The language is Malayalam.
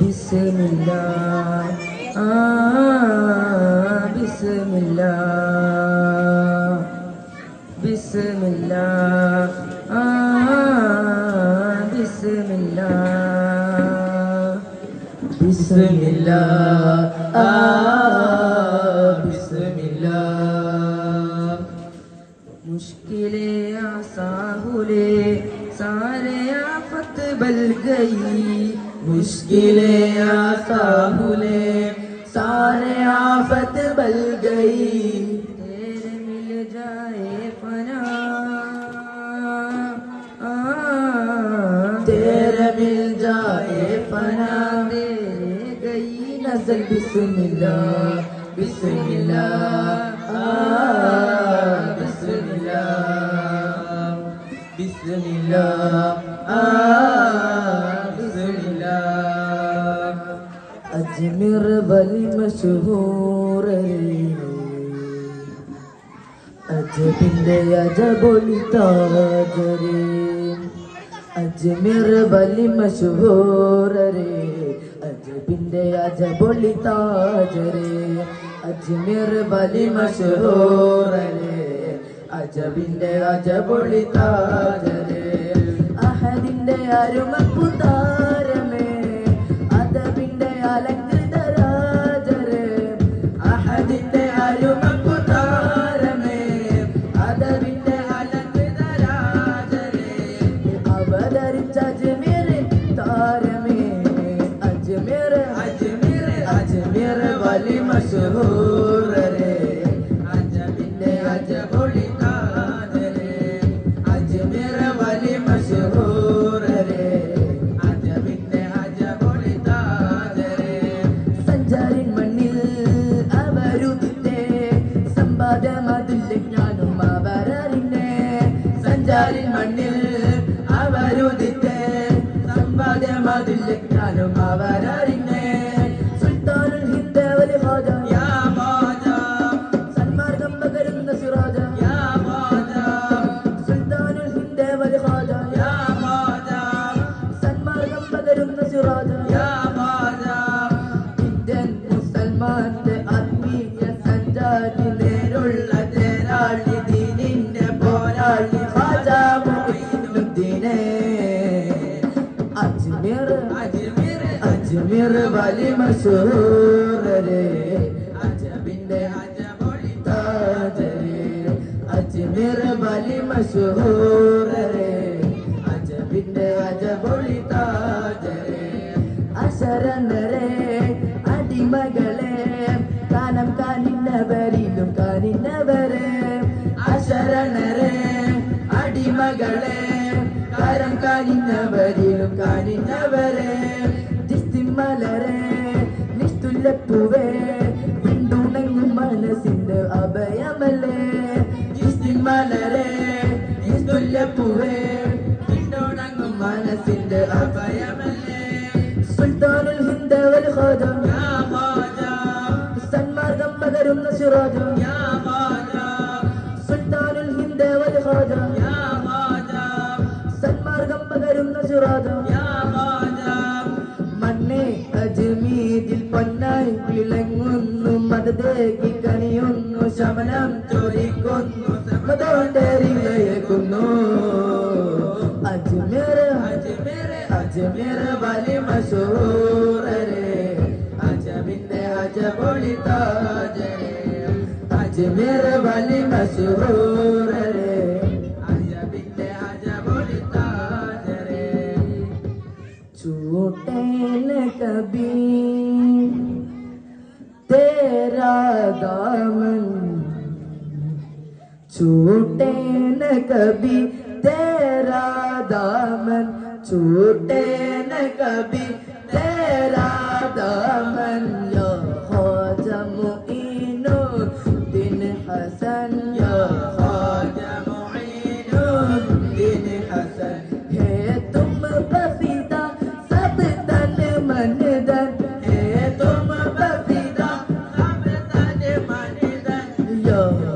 بسم الله. آه بسم الله. بسم الله. آه بسم الله. بسم الله. آه بسم الله. مشكلة يا ساهلة يا فت बल गई مشکلیں آسا بھولے، سارے آفت بل گئی، تیرے مل جائے فنا تیرے مل جائے پناہ، میرے گئی نظر بسم اللہ بسم اللہ بسم اللہ بسم اللہ بلي مشهور അജ്മിന്റെ അജബൊലി താജരേ. അജ്മിർ ബലി മഷൂരേ അജ്മിന്റെ അജബൊലി താജരേ. അജ്മിർ ബലി മഷൂരേ അജബിന്റെ അജബൊളി താജരേ. അഹദിന്റെ അരുമപ്പുതാരം സമ്പാദമതിലെ ഞാനും അവരറിഞ്ഞേ സഞ്ചാരിൻ മണ്ണിൽ അവരുദിത്തെ. സമ്പാദ്യമതിലെ ഞാനും അവരറിഞ്ഞേ സുൽത്താനുൽ ഹിന്ദ് വലി ഹാജ അജ്മീർ വലി മഷൂറരെ അജബിന്റെ അജബൊളി താജരേ. അജ്മീർ വലി മഷൂറരെ അജബിന്റെ അജബൊളി താജരേ. അശരണരെ അടിമകളെ കാനം കാനിന്നവരിലും കാനിന്നവരെ അശരണരെ അടിമകളെ കാരം കാണിന്നവരിലും കാണിന്നവരെ ജിസ്തിമലരെ നിസ്തുലപ്പുവേ വിണ്ടുണങ്ങും മനസ്സിന്റെ അഭയമല്ലേ. ജിസ്തിമലരെ നിസ്തുലപ്പുവേ വിണ്ടുണങ്ങും മനസ്സിന്റെ അഭയമല്ലേ. സുൽത്താനുൽ ഹിന്ദവൽ വൽ ഖാജ യാ ഖാജ സന്മാർഗം പകരുന്ന സുരോജം യാ പകരുന്ന മണ്ണെ അജ്മീരിൽ പൊന്നായി വിളങ്ങുന്നു. മതദേകി കണിയുന്നു ശമനം ചോദിക്കുന്നു. മതോണ്ടേറിയേക്കുന്നു അജ്മീർ അജ്മീർ അജ്മീർ വലി മഷൂറരെ അജബിന്റെ അജബൊളി താജരെ. അജ്മീർ വലി മഷൂറരെ न कभी तेरा दामन छूटे न कभी तेरा दामन छूटे love.